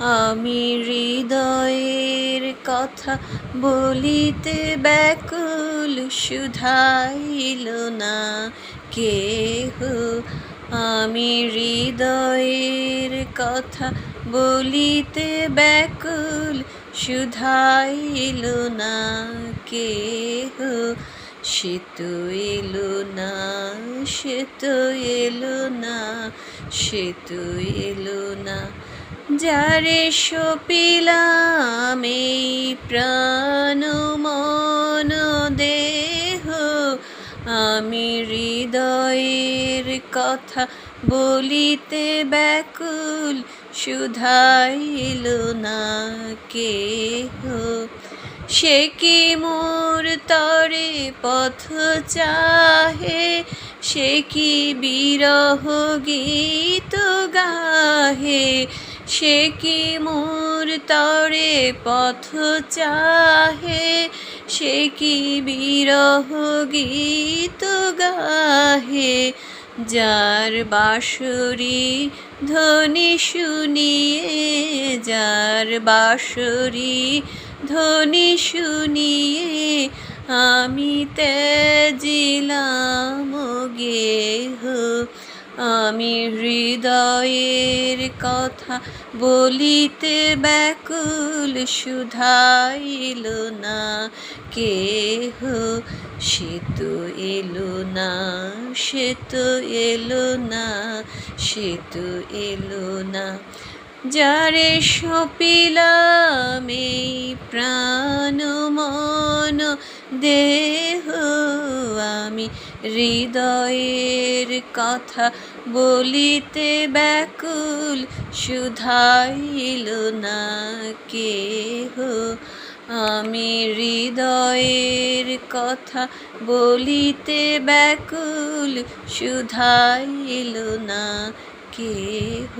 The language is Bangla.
আমি হৃদয়ের কথা বলিতে ব্যাকুল শুধাইল না। কেহ? আমি হৃদয়ের কথা বলিতে ব্যাকুল শুধাইল না। কেহ? সে তো এলো না, সে তো এলো না, সে তো এলো না। যারে সপিলাম এই প্রাণ মন দেহ, আমি হৃদয়ের কথা বলিতে ব্যাকুল শুধাইল না কেহ। সে কি মোর তরে পথ চাহে, সে কি বিরহ গীত গাহে? সে কি মোর তরে পথ চাহে? সে কি বিরহ গীত গাহে? যার বাঁশরি ধ্বনি শুনিয়ে, যার বাঁশরি ধ্বনি শুনিয়ে আমি তেজিলাম আমি হৃদয়ের কথা বলিতে ব্যাকুল শুধাইল না। কেহ সে তো এলো না, সে তো এলো না, সে তো এলো না। যারে সপিলাম এই প্রাণ মন, দেহ আমি হৃদয়ের কথা বলিতে ব্যাকুল, শুধাইল না কেহ। আমি হৃদয়ের কথা বলিতে ব্যাকুল, শুধাইল না কেহ।